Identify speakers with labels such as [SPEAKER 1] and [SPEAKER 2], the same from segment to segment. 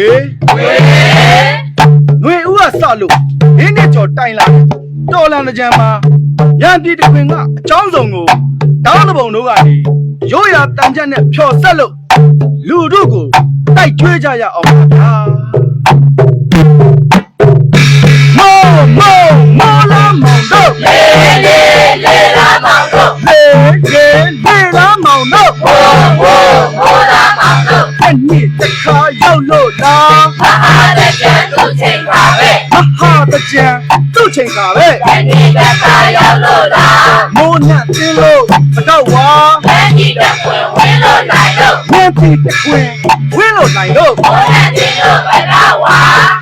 [SPEAKER 1] ရေຫນွေဦးကစလို့ရင်းနဲ့ကြော်တိုင်လာတော်လန်ကြံမှာရန်ပြည်တခွင်ကအကြောင်းစုံကိုတောင်းတပုံတို့ကနေရိုးရာတန်ချက်နဲ့ဖြော်ဆက်လို့လူတို့ကိုတိုက်ကျွေးကြရအောင်ပါဗျာ
[SPEAKER 2] ပဲ
[SPEAKER 1] မဟာတကြံသူ့ချိန်ကပဲ
[SPEAKER 2] တဏိကသာရောက်လို့လား
[SPEAKER 1] မိုးနဲ့တင်းလို့မတော့ဝါ
[SPEAKER 2] တဏိကပွင့်ဝင်လို့နိုင်လို့
[SPEAKER 1] မြင့်တီတခွင်ဝင်းလို့နိုင်လို့
[SPEAKER 2] ဘုရားတင်လို့ဘလာဝါ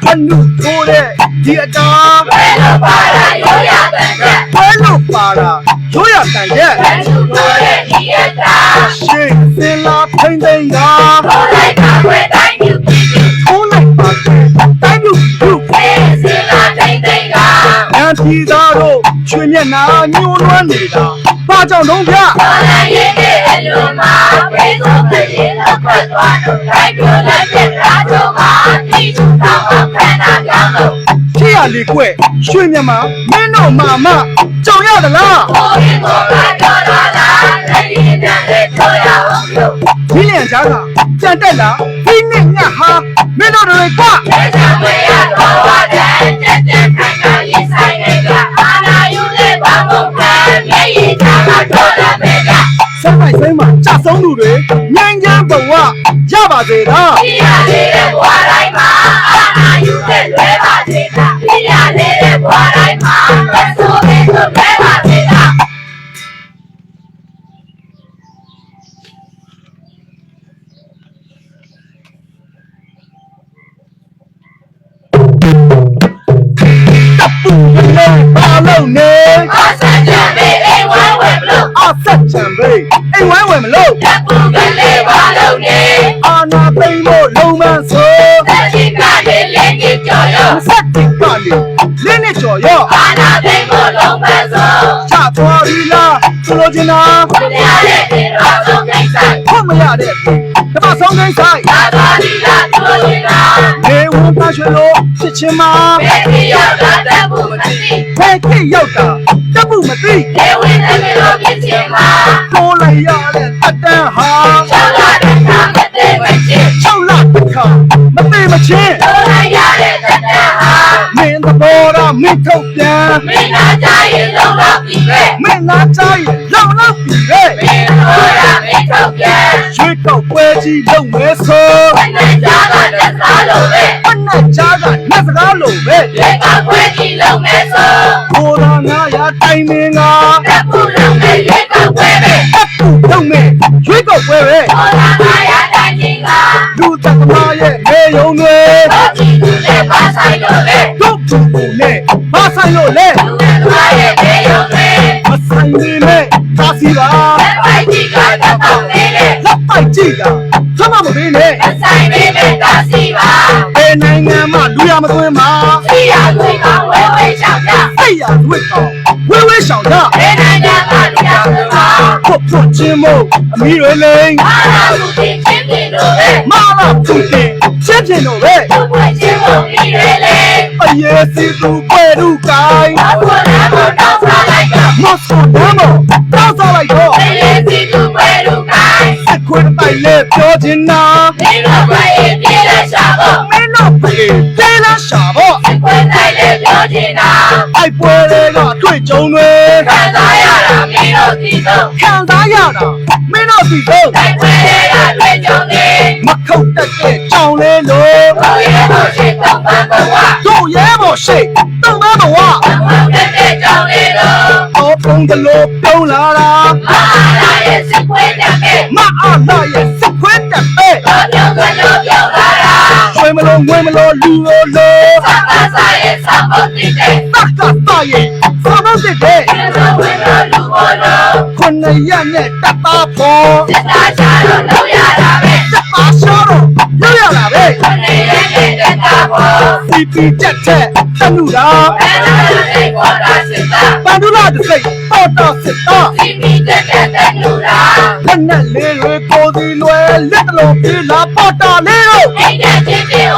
[SPEAKER 1] အနုထိုးတဲ့ဒီအတာ
[SPEAKER 2] ဘယ်လိုပါလာရောရတဲ့တဲ့
[SPEAKER 1] ဝဲလို့ပါတာရိုးရတန်တဲ့
[SPEAKER 2] အ
[SPEAKER 1] န်တီသားတို့ချွေမျက်နှာညှိုးနွမ်းနေတာဘာကြောင့်တော့ဗျ
[SPEAKER 2] ဘာလာရဲ့တဲ့အလိုမှာဘယ်သူမှရင်တော့ခွတ်သွားတော့တိုင်းပြောလိုက်တဲ့ရာ ပါ
[SPEAKER 1] စေလားဒီ
[SPEAKER 2] ရလေး
[SPEAKER 1] တဲ့ဘွား
[SPEAKER 2] တိုင်းမှာအာနာယူတဲ့လွဲပါစေတာဒီရလေးတဲ့ဘွားတိုင်း လေ
[SPEAKER 1] လင်းနဲ့ကျော်ရော
[SPEAKER 2] အာနာသိမ့်ဖို့လုံးပန်းစုံ
[SPEAKER 1] ချသွားပြီလားဆိုလိုချင်တာ
[SPEAKER 2] ဘုရားရဲ့တင်တော်ဆုံးကိစ္စ
[SPEAKER 1] ဟုတ်မရတဲ့တမဆုံးကိစ္စ
[SPEAKER 2] သာသာဒီလာတို့ရင်လာ
[SPEAKER 1] နေဝန်သားရွှေလို့ဖြစ်ချင်မှာ
[SPEAKER 2] ဘယ်ဒီရောက်လာတဲ့ဘုမသိ
[SPEAKER 1] ဖဲခိရောက်တာတပ်မှုမသိ
[SPEAKER 2] လေဝင်တဲ့လိုပြစ်ချင်မှာ
[SPEAKER 1] တိုးလိုက်ရတဲ့တတန်းဟာ
[SPEAKER 2] ချောင်းလာတဲ့ခါမတဲ့မချင်း
[SPEAKER 1] 6လတစ်ခါမသိမချင်း
[SPEAKER 2] တို့လိုက်ရတဲ့တတဟာ
[SPEAKER 1] မင်းသဘောရ မင်းထုတ်ပြန်
[SPEAKER 2] မင်းနာကြရင်လုံးတော့ပြီပဲ
[SPEAKER 1] မင်းနာကြရင်လောင်လောက်ပြီလေ
[SPEAKER 2] မင်းတို့ရမင်းထုတ်ပြန်
[SPEAKER 1] ရွှေကောက်ပွဲကြီးလုပ်မဲဆို
[SPEAKER 2] ဘယ်နဲ့ကြားလာတဲ့သားလို့ပဲ
[SPEAKER 1] ဘနဲ့ကြားကလက်စကားလို့ပဲ
[SPEAKER 2] လေကခွဲကြည့်လုံးမဲဆို
[SPEAKER 1] ကိုရာနာရတိုင်မင်းက
[SPEAKER 2] တပ်ပူ မှလူ
[SPEAKER 1] ရမ
[SPEAKER 2] သွင်း
[SPEAKER 1] မှာစီရသွေး
[SPEAKER 2] ကဝဲဝဲချောင်းကြ
[SPEAKER 1] စိတ်ရဝစ်တော့ဝဲဝဲရှောင်ကြ
[SPEAKER 2] ဘယ်နိုင်ငံမှာလူရောက်လို့ပါ
[SPEAKER 1] ဖွတ်ဖွတ်ချင်းမို့အမီတွေလိန်
[SPEAKER 2] အားလာလူတွေချင်းချင်းတို့ပဲ
[SPEAKER 1] မလာသူတင်ချက်ချင်းတို့ပဲ
[SPEAKER 2] သူ့ဘွယ်ချင်းပုံပြီးရလေ
[SPEAKER 1] အရေးစီသူပွဲလူကိုင်း
[SPEAKER 2] အခုလည်းမတော့စားလိုက်တော့
[SPEAKER 1] မော့စကိုဒမ်မိုတောက်စားလိုက်တော့
[SPEAKER 2] လေလေစီသူ့ဘွယ်လူကိုင်း
[SPEAKER 1] စစ်ခွေးတိုင်လေပြောချင်နာ
[SPEAKER 2] ဒီတော့ဘယ်ရင်ပြေးလဲရှာဖို့
[SPEAKER 1] မင်းတို့ပြေ
[SPEAKER 2] ချင်တာ
[SPEAKER 1] အိုက်ပွဲတွေကတွေ့ကြုံတွေ
[SPEAKER 2] ခံစားရတာမင်းတို့ဒီတော့
[SPEAKER 1] ခံစားရတာမင်းတို့ဒီတော့
[SPEAKER 2] တိုက်ပွဲတွေကတွေ့ကြုံနေ
[SPEAKER 1] မခုတ်တက်တဲ့ကြောင်လေးလို့
[SPEAKER 2] ဘုရားတော်ရှိတော့ပန်းဘဝ
[SPEAKER 1] တို့ရဲဘော်ရှိတုံးသားဘဝ
[SPEAKER 2] ဘဝတဲ့တဲ့ကြောင့်လေတော့
[SPEAKER 1] တော့ပုံကလေးပြုံးလာတာ
[SPEAKER 2] အာလာရဲ့စခွေးတဲ့မဲ့
[SPEAKER 1] မအားလာရဲ့စစ်ခွေးတက်ပဲ
[SPEAKER 2] တော့ပြောင်းကလို့ပြော င်းလာတာ
[SPEAKER 1] ရွှေမလို့ငွေမလို့လူလို့လို့
[SPEAKER 2] သတ်ပါစားရဲ့သတ်ဖို့တည်တဲ့
[SPEAKER 1] တက်ကတရဲ့သာမစစ်တဲ့
[SPEAKER 2] ဒီလိုဝင်လို့လူပေါ်တော့
[SPEAKER 1] ခုနှစ်ရက်နဲ့တပ်သားဖို့
[SPEAKER 2] စစ်သားချလို့လောက်ရတာပဲ
[SPEAKER 1] တပ်သားရှောတော့လောက်ရတာပဲ
[SPEAKER 2] ခနေရဲ့တဲ့တာပေါ်
[SPEAKER 1] စီပီချက်ချက်တမှုတာ
[SPEAKER 2] ဘယ်လိုလဲပေါ်တာစစ်သား
[SPEAKER 1] ပန်ဒူလာတစ်စိတ်ပေါ်တော့စစ်သား
[SPEAKER 2] စီမီတဲ့တဲ့တဲ့လူလား
[SPEAKER 1] လက်နဲ့လေးတွေကိုဒီလွယ်လက်တလုံးပြေးလာပေါ်တာလေးတို့
[SPEAKER 2] အိမ်နဲ့ချင်းချင်းဦးမဲ့တို့ကရိုက်ခို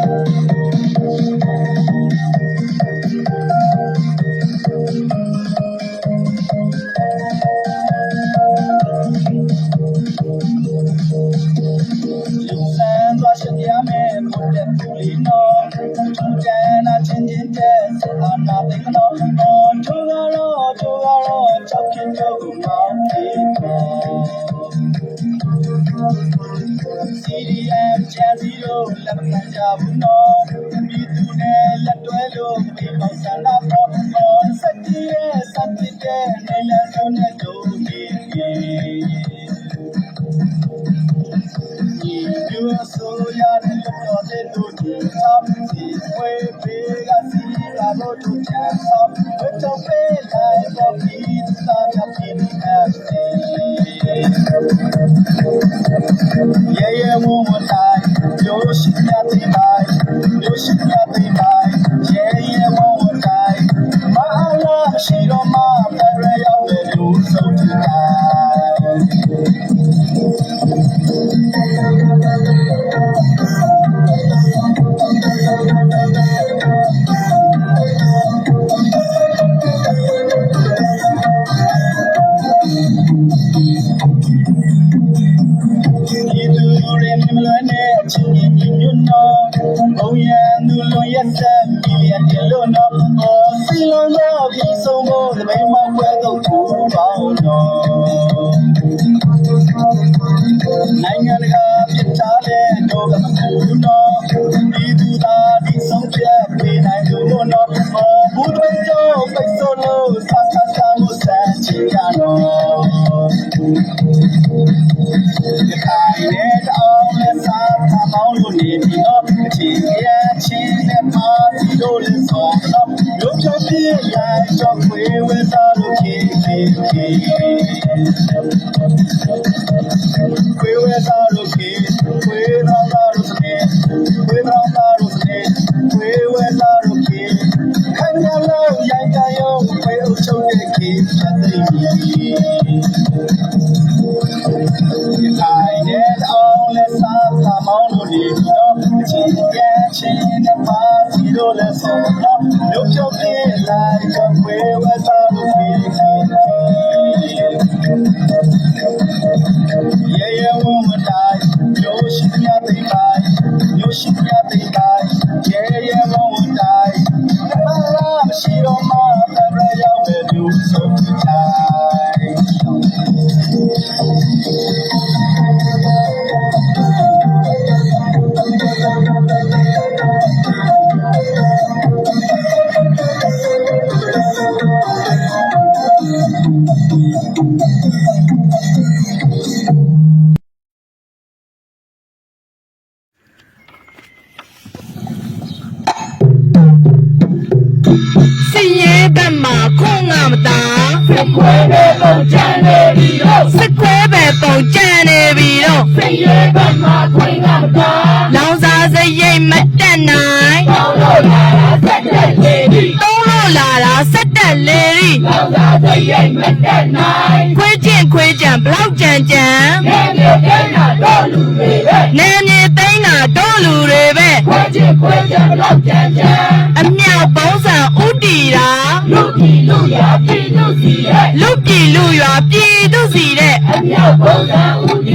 [SPEAKER 1] CDM ချန်စီတို့လက်မခံကြဘူးနော်ပြည်သူနဲ့လက်တွဲလို့ပြေပေါဆန္ဒပေါ်ပေါ်စက်တီရဲ့စက်တီတဲ့နေလစုံနဲ့တို့ပြေပြေဒီလိုဆိုရတယ်လို့တဲ့တို့ဒီသမ်းစီဝေးပေကစီလာလို့တို့ချမ်းဆောင်ဝတ်တော့ပဲလိုက်တော့ပြီး လို့လဲဆိုတော့ရုပ်ချောပြလိုက်တော့ဝေဝစားလို့ဒီ
[SPEAKER 3] စခွဲ
[SPEAKER 2] တဲ့ပုံချမ်းနေပြီတော့
[SPEAKER 3] စကွဲပဲပုံကြံနေပြီတော့
[SPEAKER 2] စိတ်ရဲ့ဘက်မှာခွင့်ကမတာ
[SPEAKER 3] လောင်စာစရိတ်မတက်နိုင်
[SPEAKER 2] ပေါင်းလို့လာတာစက်တဲ့လေဒီ
[SPEAKER 3] သုံးလို့လာတာစက်တက်လေရီ
[SPEAKER 2] လောင်သာစိတ်ရဲ့မတက်နိုင်
[SPEAKER 3] ခွေးချင်းခွေးကြံဘလောက်ကြံကြံ
[SPEAKER 2] နေမြေကဲနာတော့လူတွေပဲ
[SPEAKER 3] နေမြေသိန်းတာတို့လူတွေပဲ
[SPEAKER 2] ခွဲချင်းခွဲချင်တော့ကြမ်းကြမ်း
[SPEAKER 3] အမြောက်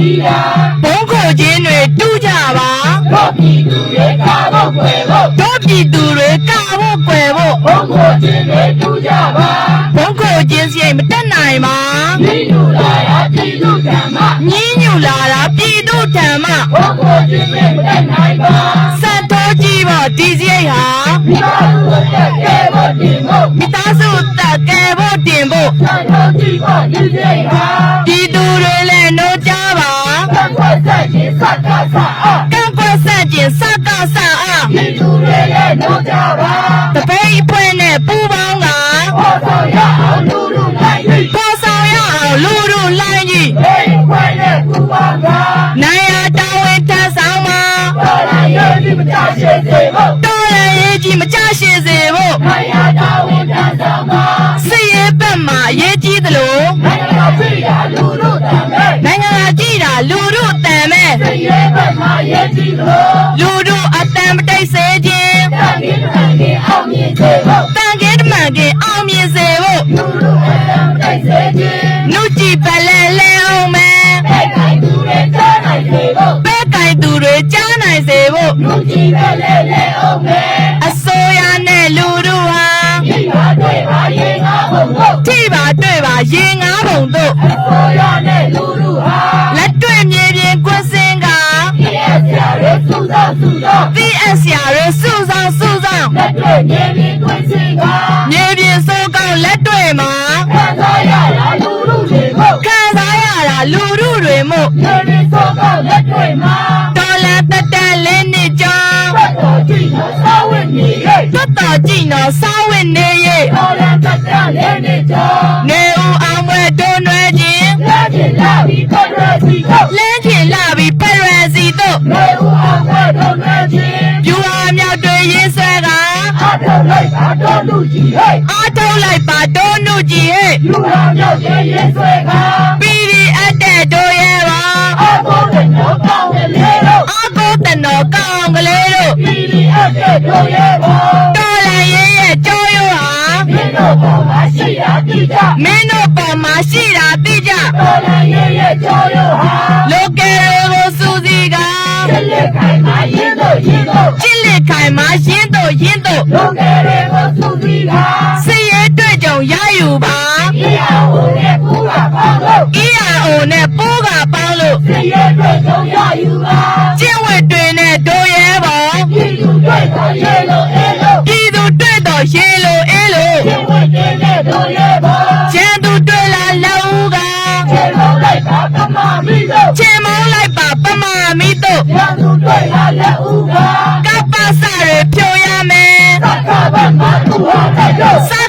[SPEAKER 2] ဦးဒီရာ
[SPEAKER 3] ဘုံခိုခြင်းတွေတူးကြပါ
[SPEAKER 2] တော့ပြည်သူတွေကာဖို့ွယ်ဖို့
[SPEAKER 3] တို့ပြည်သူတွေကဖို့ကွယ်ဖို့
[SPEAKER 2] ဘုံကိုချင်းတွေတူကြပါ
[SPEAKER 3] ဘုံခိုခြင်းစရိတ်မတက်နိုင်ပါ
[SPEAKER 2] ဒီလူလာရာပြည်သူဓမ္မ
[SPEAKER 3] ညင်းညူလာတာပြည်သူဓမ္မ
[SPEAKER 2] ဘုံကိုချင်းတွေမတက်နိုင်ပါ
[SPEAKER 3] စံတော်ကြီးပေါ့ဒီစရိတ်ဟာ
[SPEAKER 2] ဒီလိုလူတက်ကဲဖို့ဒီမို့
[SPEAKER 3] မိသားစုတက်ကယ်ဖို့တင်ဖို့
[SPEAKER 2] ဆန်တော်ကြီးဖို့ဒီစိတ်ဟာ
[SPEAKER 3] ပြ
[SPEAKER 2] ဆက်ခြင်းစက္ကစအား
[SPEAKER 3] ကန့်ကွက်ဆက်ခြင်းစကားစအား
[SPEAKER 2] ဒီလူတွေလည်းတော့ကြပါ
[SPEAKER 3] တပိတ်အဖွဲ့နဲ့ပူပေါင်းက
[SPEAKER 2] ဟောဆောင်ရအောင်လူလူလိုက်ပြီး န်
[SPEAKER 3] မဲ့
[SPEAKER 2] စ
[SPEAKER 3] ည်
[SPEAKER 2] ရဲ
[SPEAKER 3] ဘက်မှာရဲ့ကြ
[SPEAKER 2] ည့်လို့ တွေစုသောစု
[SPEAKER 3] သော PS ရာရစုဆောင်စုဆောင်
[SPEAKER 2] လက်တွေ့နေပြီးတွင်စီက
[SPEAKER 3] မြေပြင်စိုးကောင်းလက်တွေ့မှာ
[SPEAKER 2] ခံစားရတာလူလူတွေကို
[SPEAKER 3] ခံစားရတာလူတို့တွေမို့
[SPEAKER 2] နေပြီးစောကောလက်တွေ့မှာ
[SPEAKER 3] တော်လန်တက်တက်လေးနှစ်ကြောင်း
[SPEAKER 2] ဘတ်တော်ကြည့်လို့သာဝတ်နေရဲ့
[SPEAKER 3] တွတ်တော်ကြည့်နော်စားဝတ်နေရဲ့
[SPEAKER 2] တော်ရန်တက်တာလည်းနေကြ
[SPEAKER 3] နေဦးအောင်
[SPEAKER 2] လို
[SPEAKER 3] က်တာ
[SPEAKER 2] တော်လူကြီးဟဲ့
[SPEAKER 3] အားထုတ်လိုက်ပါတွန်းနုကြီးဟဲ့
[SPEAKER 2] လူဟာမြောက်ရဲ့ရဲဆွဲက
[SPEAKER 3] PDF တဲ့တို့ရဲ့ပါ
[SPEAKER 2] အားကိုးတဲ့တော့ကောင်းတယ်လေတော့
[SPEAKER 3] အားကိုးတနော်ကောင်းကလေးတို့
[SPEAKER 2] ဒီဒီအပ်တဲ့တို့ရဲ့ဘော
[SPEAKER 3] တော်လန်ရေးရဲ့ကြောရိုးဟာ
[SPEAKER 2] မင်းတို့ပေါ်မှာရှိတာတိကျ
[SPEAKER 3] မင်းတို့ပေါ်မှာရှိတာသိကြ
[SPEAKER 2] တော်လည်းရဲ့ရဲ့ကြောရောဟာ
[SPEAKER 3] လိုကယ်ရိုကိုစူစီက
[SPEAKER 2] လက်လက်ခိုင်မှာရင်း တို့ရင်းတို့
[SPEAKER 3] ချစ်လက်ခိုင်မှာရင်းတို့ရင်းတို့
[SPEAKER 2] လုံငယ်တွေကိုသူပြီးတာ
[SPEAKER 3] စည်ရဲတွေ့ကြုံရယူပါ
[SPEAKER 2] ဒီအောင်နဲ့ကူတာပေါင်းလို့
[SPEAKER 3] ERO နဲ့ပိုးကပေါင်းလို့
[SPEAKER 2] စရဲတွေကြုံရယူပါ
[SPEAKER 3] ကျင့်ဝတ်တွေနဲ့တို့
[SPEAKER 2] ဟာ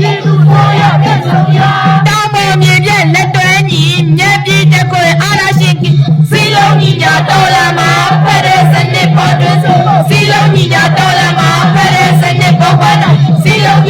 [SPEAKER 2] ပြည်သူဆိုရပြတ်ဆောင်ရ
[SPEAKER 3] တောင်ပေါ်မြေပြက်လက်တွဲညီမြက်ပြည်တကွယ်အာရရှိစီလုံးညီညာတော်လာမှာဖက်တဲ့စနစ်ပေါ်တွင်ဆိုစီလုံးညီညာတော်လာမှာဖက်တဲ့စနစ်ပေါ်ပါနာစီလုံးညီညာတော်